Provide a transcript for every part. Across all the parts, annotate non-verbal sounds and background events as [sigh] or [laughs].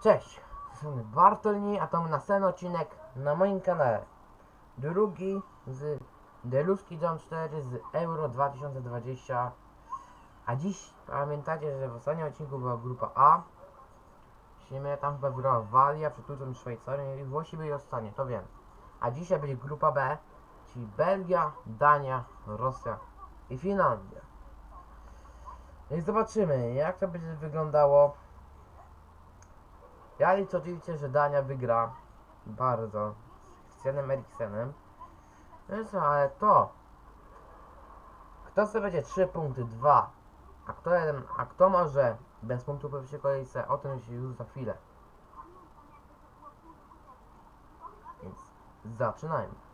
Cześć, strony Bartolini, a to następny odcinek na moim kanale. Drugi z Deluski John 4 z Euro 2020. A dziś pamiętacie, że w ostatnim odcinku była grupa A. Śniemy tam chyba wygrała Walia, i Szwajcarią i Włosi byli ostatnie, to wiem. A dzisiaj będzie grupa B, czyli Belgia, Dania, Rosja i Finlandia. I zobaczymy, jak to będzie wyglądało. Ja liczę oczywiście, że Dania wygra bardzo z Christianem Eriksenem. No i co, ale to kto sobie będzie 3 punkty 2, a kto jeden, a kto może bez punktu po pierwszej kolejce, o tym się już za chwilę. Więc zaczynajmy.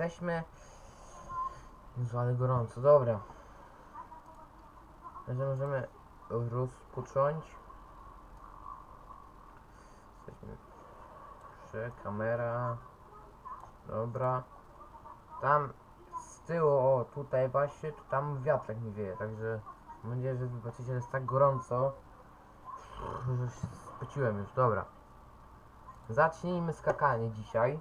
Jesteśmy. Jezu, ale gorąco, dobra. Że możemy rozpocząć. Jesteśmy przy kamera. Dobra. Tam z tyłu, o tutaj właśnie, to tam wiatrak mi wieje, także mam nadzieję, że wybaczycie, jest tak gorąco, że się spociłem już, dobra. Zacznijmy skakanie dzisiaj.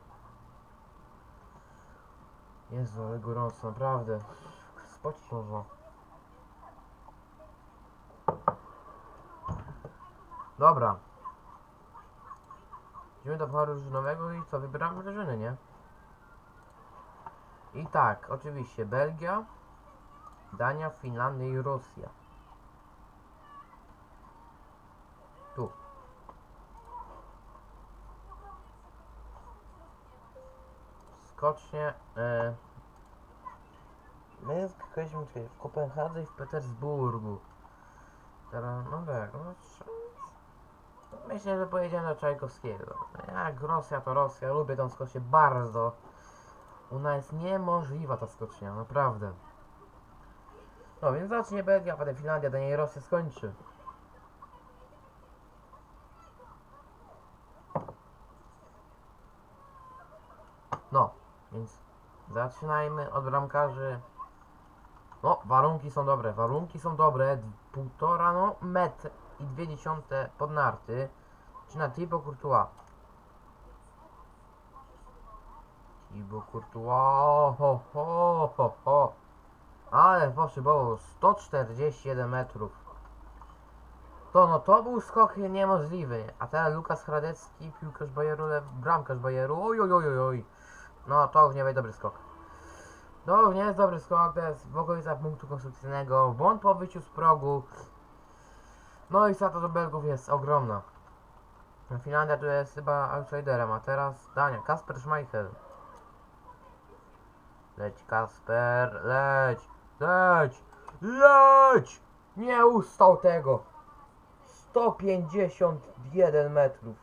Jezu, ale gorąco, naprawdę. Spocić można. Dobra. Idziemy do paru drużynowego i co? Wybieramy drużyny, nie? I tak, oczywiście Belgia, Dania, Finlandia i Rosja. Tu. Skocznie. E, my skakaliśmy tutaj w Kopenhadze i w Petersburgu. Teraz, no tak, no, myślę, że pojedziemy do Czajkowskiego. Jak Rosja to Rosja, lubię tą skocznię bardzo. Ona jest niemożliwa ta skocznia, naprawdę. No więc zacznie Belgia, potem Finlandia, Dania i Rosja skończy. No, więc zaczynajmy od bramkarzy. No, warunki są dobre, warunki są dobre. Półtora, no, metr i dwie dziesiąte pod narty. Czy na Thibaut Courtois. Thibaut Courtois, ho, ho, ho, ho. Ale poszybował 141 metrów. To no, to był skok niemożliwy. A teraz Lukas Hradecki, piłkarz Bayeru, le- bramkarz Bayeru. Oj, oj, oj, oj. No, to nie będzie dobry skok. To już nie jest dobry skok, to jest w okolicach punktu konstrukcyjnego. Błąd po wyjściu z progu. No i strata do Belgów jest ogromna. Finlandia tu jest chyba outsiderem, a teraz Dania. Kasper Schmeichel. Leć Kasper, leć, leć, leć! Nie ustał tego. 151 metrów.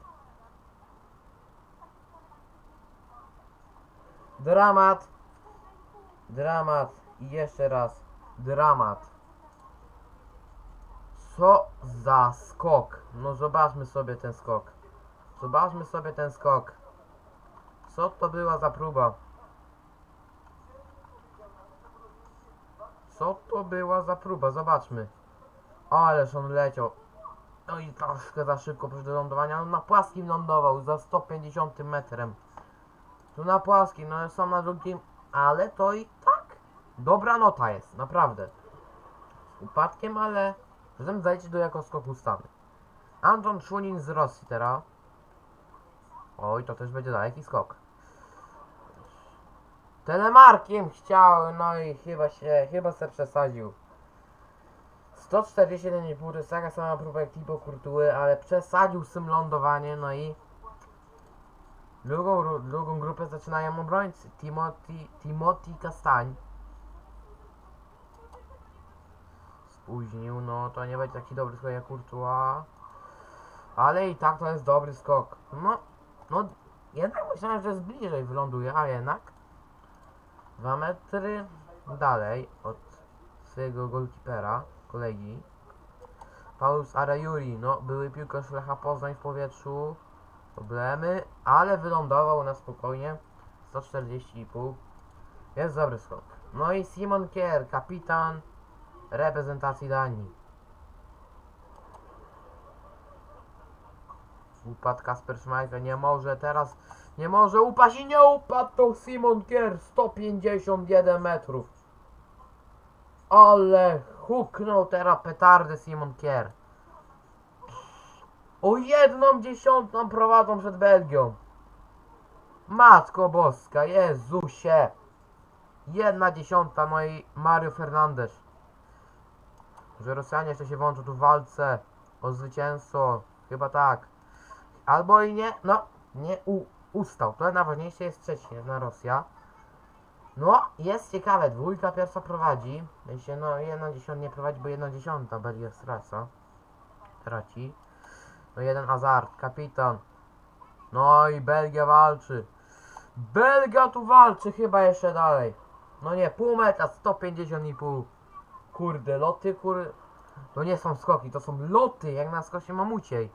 Dramat. Dramat. I jeszcze raz. Dramat. Co za skok. No zobaczmy sobie ten skok. Zobaczmy sobie ten skok. Co to była za próba? Co to była za próba? Zobaczmy. Ależ on leciał. No i troszkę za szybko przed lądowania. On na płaskim lądował za 150 metrem. Tu na płaskim, no są na drugim, ale to i dobra nota jest, naprawdę. Z upadkiem, ale zatem zajdzie do jako skok ustany. Anton Szunin z Rosji teraz. Oj, to też będzie daleki skok. Telemarkiem chciał, no i chyba się, chyba se przesadził. 141,5 to jest taka sama próba jak Thibaut Courtois, ale przesadził z tym lądowanie, no i drugą, ru- drugą grupę zaczynają obrońcy. Timothy, Timothy Kastań. Spóźnił, no to nie będzie taki dobry skok jak Courtois. Ale i tak to jest dobry skok. No, no, jednak myślałem, że jest bliżej wyląduje, a jednak 2 metry dalej od swojego golkipera, kolegi. Paulus Arajuri, no były piłkarz Lecha Poznań w powietrzu, problemy, ale wylądował na spokojnie, 140,5, jest dobry skok. No i Simon Kier, kapitan reprezentacji Danii. Upadł Kasper Schmeichel, nie może teraz, nie może upaść i nie upadł to Simon Kier, 151 metrów. Ale huknął teraz petardy Simon Kier. O jedną dziesiątą prowadzą przed Belgią. Matko Boska, Jezusie. Jedna dziesiąta, no i Mario Fernandez. Że Rosjanie jeszcze się włączą tu w walce o zwycięstwo. Chyba tak. Albo i nie, no, nie u, ustał. To najważniejsze jest trzeci, jedna Rosja. No, jest ciekawe, dwójka pierwsza prowadzi. Myślę, no, jedna dziesiąta nie prowadzi, bo jedna dziesiąta Belgia straca. Traci. No, jeden Hazard, kapitan. No i Belgia walczy. Belgia tu walczy chyba jeszcze dalej. No nie, pół metra, 150 i pół. Kurde, loty, kur... To nie są skoki, to są loty, jak na skosie mamuciej.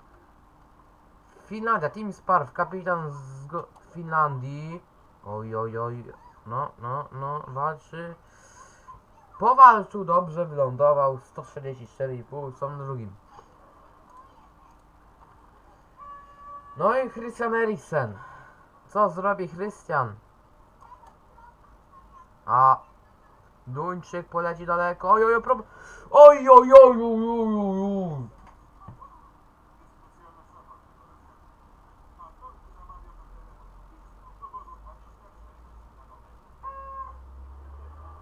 Finlandia, Team Sparw, kapitan z go- Finlandii. Oj, oj, oj. No, no, no, walczy. Powalczył dobrze, wylądował 144,5, są drugim. No i Christian Eriksen. Co zrobi Christian? A Duńczyk poleci daleko. Oj, oj, problem. Oj, oj, oj, oj, oj, oj, oj.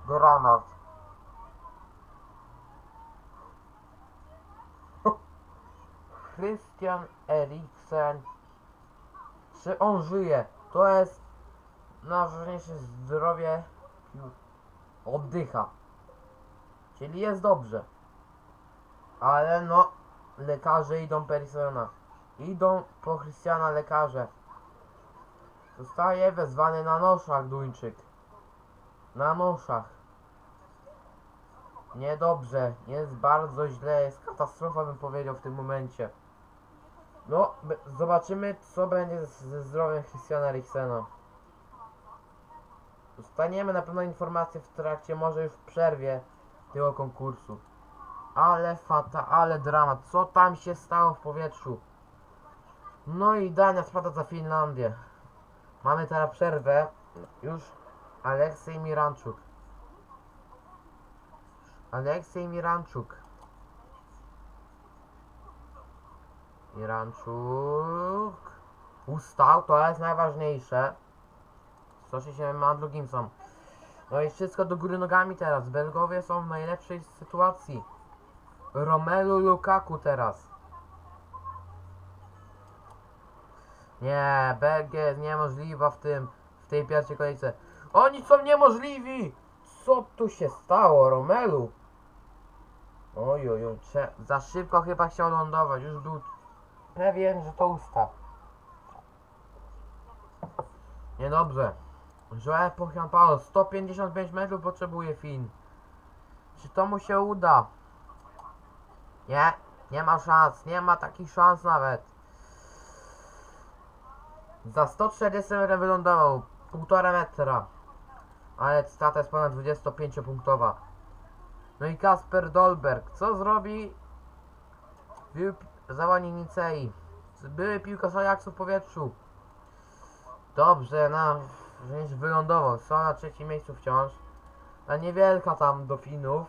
Dramat. [laughs] Christian Eriksen. Czy on żyje? To jest najważniejsze zdrowie. Oddycha. Czyli jest dobrze. Ale no, lekarze idą Perisona. Idą po Christiana lekarze. Zostaje wezwany na noszach Duńczyk. Na noszach. Niedobrze, jest bardzo źle, jest katastrofa bym powiedział w tym momencie. No, zobaczymy co będzie ze zdrowiem Christiana Eriksena. Dostaniemy na pewno informacje w trakcie, może już w przerwie tego konkursu. Ale fata, ale dramat. Co tam się stało w powietrzu? No i Dania spada za Finlandię. Mamy teraz przerwę. Już Aleksiej Miranczuk. Aleksiej Miranczuk. Miranczuk. Ustał, to jest najważniejsze. 160 na drugim są. No i wszystko do góry nogami teraz. Belgowie są w najlepszej sytuacji. Romelu Lukaku teraz. Nie, Belgia jest niemożliwa w tym, w tej pierwszej kolejce. Oni są niemożliwi! Co tu się stało, Romelu? Oj, oj, za szybko chyba chciał lądować, już był pewien, że to usta. Niedobrze. Joel Pochian Paulo, 155 metrów potrzebuje Fin. Czy to mu się uda? Nie, nie ma szans, nie ma takich szans nawet. Za 140 metrów wylądował, 1,5 metra. Ale strata jest ponad 25 punktowa. No i Kasper Dolberg, co zrobi? Zawodnik Nicei. Były piłkarz Ajaxu w powietrzu. Dobrze, na że już wylądował. Są na trzecim miejscu wciąż. A niewielka tam do Finów.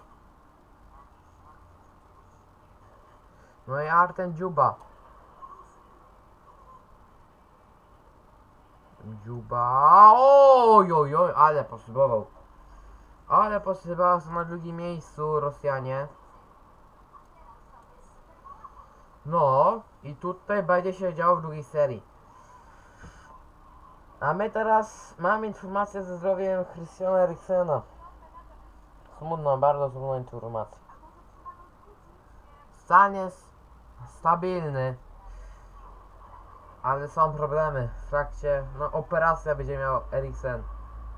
No i Arten Dziuba. Dziuba. Oj, oj, ale potrzebował. Ale potrzebował są na drugim miejscu Rosjanie. No, i tutaj będzie się działo w drugiej serii. A my teraz mamy informację ze zdrowiem Christiana Eriksena. Smutną, bardzo smutną informację. Stan jest stabilny, ale są problemy w trakcie, no operacja będzie miał Eriksen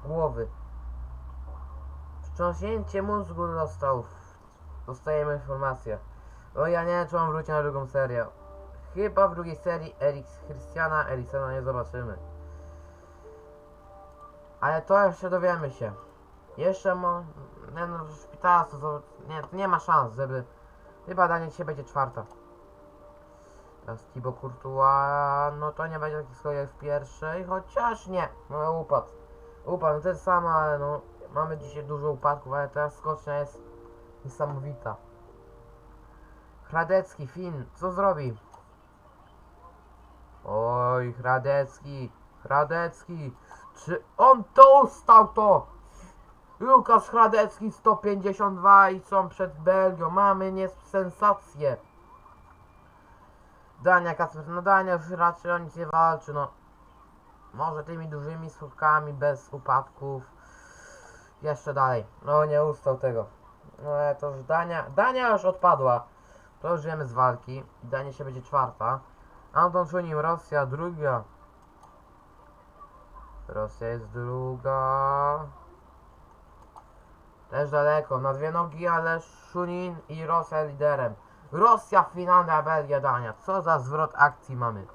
głowy. Wstrząśnięcie mózgu dostał. Dostajemy informację. No ja nie wiem, czy mam wrócić na drugą serię. Chyba w drugiej serii Erik, Christiana Eriksona nie zobaczymy. Ale to jeszcze dowiemy się. Jeszcze mo... Nie no, szpitala to, to nie, nie ma szans, żeby... Chyba danie dzisiaj będzie czwarta. Teraz Thibaut Courtois, no to nie będzie takich skok jak w pierwszej, chociaż nie, no upadł. Upadł, to jest samo, ale no, mamy dzisiaj dużo upadków, ale teraz skocznia jest niesamowita. Hradecki, Fin, co zrobi? Oj, Hradecki, Hradecki, czy on to ustał to? Lukas Hradecki 152 i są przed Belgią, mamy nie sensację. Dania Kacper, no Dania już raczej o nic nie walczy, no. Może tymi dużymi skokami, bez upadków. Jeszcze dalej. No nie ustał tego. No ale to już Dania, Dania już odpadła. To już wiemy z walki. Dania się będzie czwarta. Anton Szunim, Rosja druga. Rosja jest druga. Też daleko, na dwie nogi, ale Szunin i Rosja liderem. Rosja, Finlandia, Belgia, Dania. Co za zwrot akcji mamy.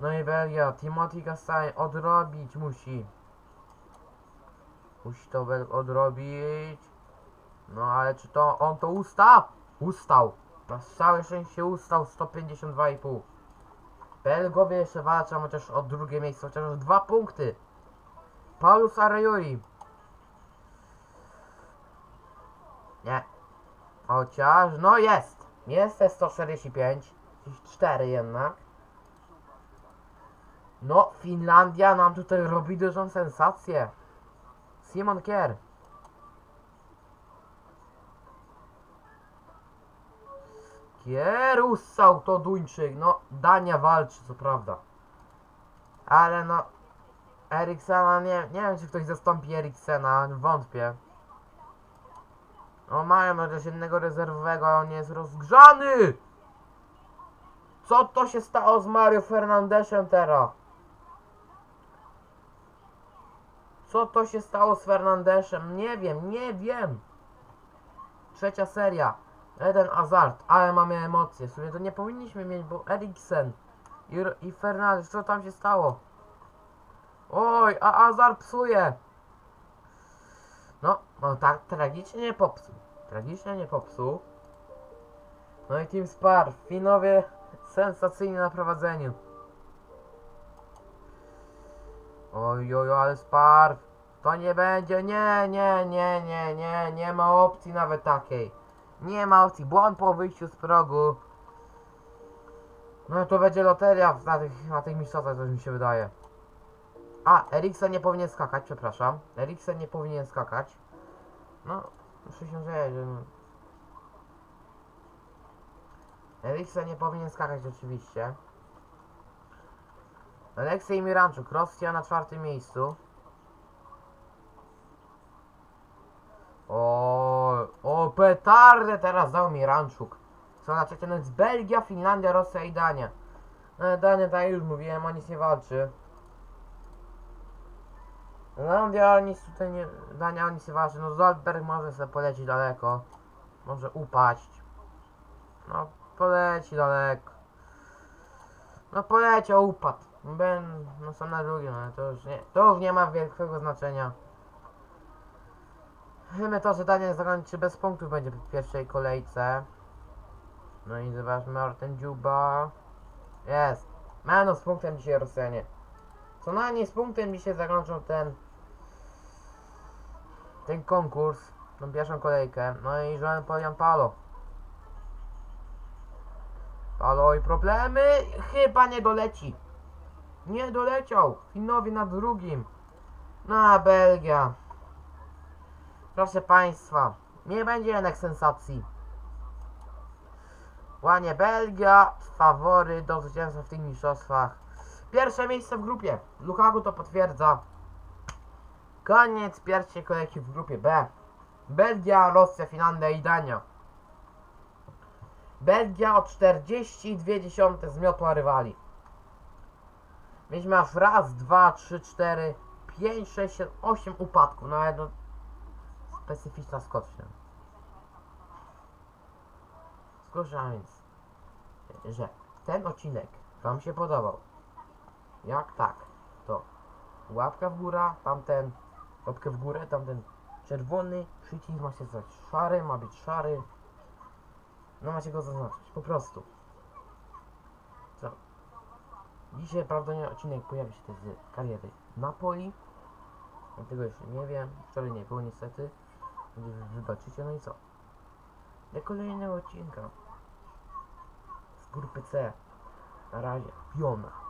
No i Belgia, Timothy Castagne odrobić musi. Musi to Bel odrobić. No ale czy to on to usta? Ustał. Na całe szczęście ustał 152,5. Belgowie jeszcze walczą chociaż o drugie miejsce, chociaż o dwa punkty. Paulus Arejuri. Nie. Chociaż, no jest. Jest te 145. 4 jednak. No, Finlandia nam tutaj robi dużą sensację. Simon Kier. Kier ussał to Duńczyk. No, Dania walczy, co prawda. Ale no, Eriksena, nie, nie wiem czy ktoś zastąpi Eriksena, wątpię. O, mają chociaż jednego rezerwowego, on jest rozgrzany! Co to się stało z Mario Fernandeszem teraz? Co to się stało z Fernandeszem? Nie wiem, nie wiem. Trzecia seria. Eden Hazard, ale mamy emocje. W sumie to nie powinniśmy mieć, bo Eriksen i, i Fernandesz, co tam się stało? Oj, a Hazard psuje. No, no tak tragicznie nie popsuł. Tragicznie nie popsuł. No i Team Spar, Finowie sensacyjnie na prowadzeniu. Oj, oj, ale Spar, to nie będzie, nie, nie, nie, nie, nie, nie ma opcji nawet takiej. Nie ma opcji, błąd po wyjściu z progu. No to będzie loteria na tych, na tych mistrzostwach, coś mi się wydaje. A, Eriksen nie powinien skakać, przepraszam. Eriksen nie powinien skakać. No, muszę się że no. Eriksen nie powinien skakać oczywiście. Aleksiej Miranczuk, Rosja na czwartym miejscu. O, petardę teraz dał Miranczuk. Co na trzecie, no jest Belgia, Finlandia, Rosja i Dania. No Dania, tak już mówiłem, o nic nie walczy. Finlandia nic tutaj nie... Dania nic nie walczy. No Zolberg może sobie polecieć daleko. Może upaść. No poleci daleko. No poleciał, upadł. Ben, no są na drugim, ale to już nie, to już nie ma wielkiego znaczenia. Wiemy to, że Daniel zakończy bez punktów będzie w pierwszej kolejce. No i zobaczmy Martin Dziuba. Jest. Mano z punktem dzisiaj Rosjanie. Co najmniej z punktem dzisiaj zakończą ten ten konkurs, tą pierwszą kolejkę. No i Joan Polian Palo. Palo i problemy? Chyba nie doleci. Nie doleciał. Finowie na drugim. No Belgia. Proszę Państwa, nie będzie jednak sensacji. Łanie Belgia, fawory do zwycięstwa w tych mistrzostwach. Pierwsze miejsce w grupie. Lukaku to potwierdza. Koniec pierwszej kolejki w grupie B. Belgia, Rosja, Finlandia i Dania. Belgia o 42 zmiotła rywali. Mieliśmy aż raz, dwa, trzy, cztery, pięć, sześć, siedem, osiem upadków. No no, specyficzna skocznia. Skocznia więc, że ten odcinek Wam się podobał. Jak tak, to łapka w górę, tamten łapkę w górę, tamten czerwony przycisk ma się stać szary, ma być szary. No macie go zaznaczyć, po prostu. Co? Dzisiaj prawdopodobnie odcinek pojawi się też z kariery Napoli. Tego jeszcze nie wiem. Wczoraj nie było niestety. Wybaczycie, no i co? Do kolejnego odcinka. Z grupy C. Na razie. Piona.